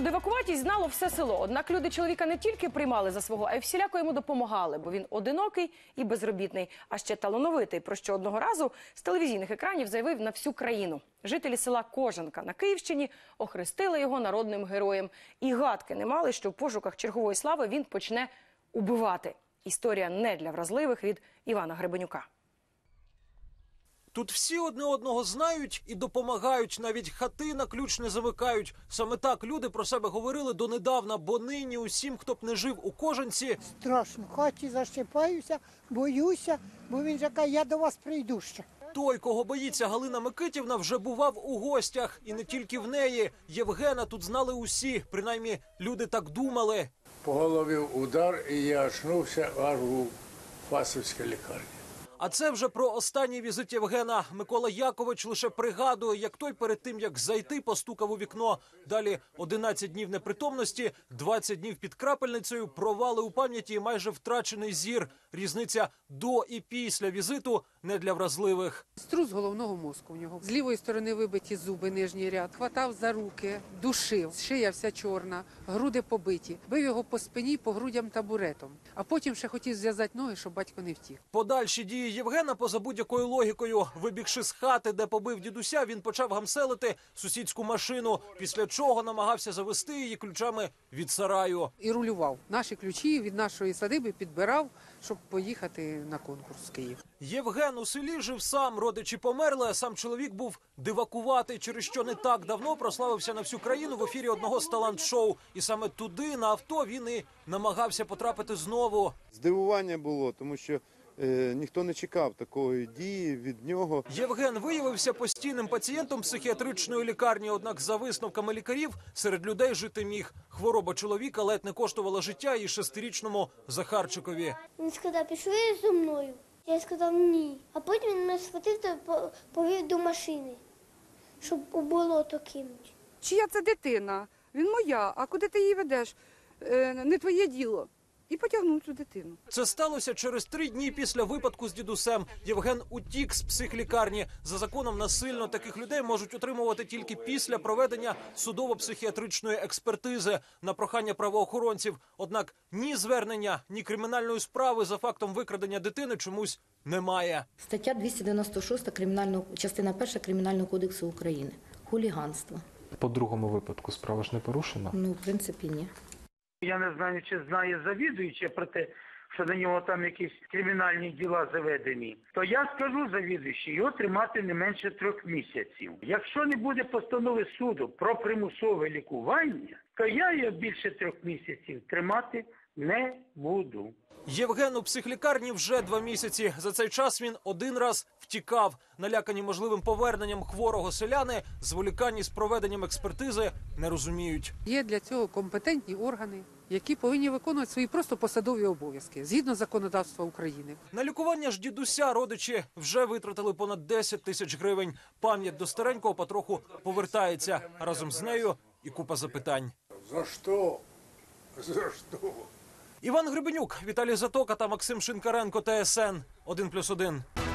дивакуватість знало все село. Однак люди чоловіка не тільки приймали за свого, а й всіляко йому допомагали, бо він одинокий і безробітний, а ще талановитий. Про що одного разу з телевізійних екранів заявив на всю країну. Жителі села Кожанка на Київщині охрестили його народним героєм. І гадки не мали, що в пошуках чергової слави він почне убивати. Історія не для вразливих від Івана Гребенюка. Тут всі одне одного знають і допомагають. Навіть хати на ключ не замикають. Саме так люди про себе говорили донедавна, бо нині усім, хто б не жив у кожанці, Страшно. Хаті защипаюся, боюся, бо він же каже, я до вас прийду ще. той, кого боїться Галина Микитівна, вже бував у гостях, і не тільки в неї. Євгена тут знали усі. Принаймні, люди так думали. По голові удар, і я очнувся аж у Фасівській лікарні. А це вже про останній візит Євгена. Микола Якович лише пригадує, як той перед тим як зайти, постукав у вікно. Далі 11 днів непритомності, 20 днів під крапельницею, провали у пам'яті і майже втрачений зір. Різниця до і після візиту не для вразливих. Струс головного мозку в нього. З лівої сторони вибиті зуби, нижній ряд. Хватав за руки, душив, шия вся чорна, груди побиті. Бив його по спині, по грудям табуретом. А потім ще хотів зв'язати ноги, щоб батько не втік. Подальші дії Євгена поза будь-якою логікою. Вибігши з хати, де побив дідуся, він почав гамселити сусідську машину. Після чого намагався завести її ключами від сараю. І рулював. Наші ключі від нашої садиби підбирав, щоб поїхати на конкурс в Київ. Євген у селі жив сам, родичі померли, а сам чоловік був дивакуватий, через що не так давно прославився на всю країну в ефірі одного з талант-шоу. І саме туди, на авто, він і намагався потрапити знову. Здивування було, тому що ніхто не чекав такої дії від нього. Євген виявився постійним пацієнтом психіатричної лікарні. Однак, за висновками лікарів, серед людей жити міг. Хвороба чоловіка ледь не коштувала життя і шестирічному Захарчикові. Він сказав, пішли зі мною. Я сказав ні. А потім він мене схватив та повів до машини, щоб у болото кинуть. чия це дитина? Він моя. А куди ти її ведеш? Е, не твоє діло. І потягнув цю дитину. Це сталося через три дні після випадку з дідусем. Євген утік з психлікарні. За законом насильно таких людей можуть утримувати тільки після проведення судово-психіатричної експертизи на прохання правоохоронців. Однак ні звернення, ні кримінальної справи за фактом викрадення дитини чомусь немає. Стаття 296 кримінального частина 1 кримінального кодексу України. Хуліганство. По другому випадку справа ж не порушена. Ну, в принципі, ні. Я не знаю, чи знає завідуюча про те, що на нього там якісь кримінальні діла заведені. То я скажу завідуючий, його тримати не менше трьох місяців. Якщо не буде постанови суду про примусове лікування, то я його більше трьох місяців тримати не буду. Євген у психлікарні вже два місяці. За цей час він один раз втікав. Налякані можливим поверненням хворого селяни, зволікані з проведенням експертизи не розуміють. Є для цього компетентні органи, які повинні виконувати свої просто посадові обов'язки згідно законодавства України. На лікування ж дідуся родичі вже витратили понад 10 тисяч гривень. Пам'ять до старенького потроху повертається. Разом з нею і купа запитань. За що? За що? Іван Гребенюк, Віталій Затока та Максим Шинкаренко. ТСН 1+,1.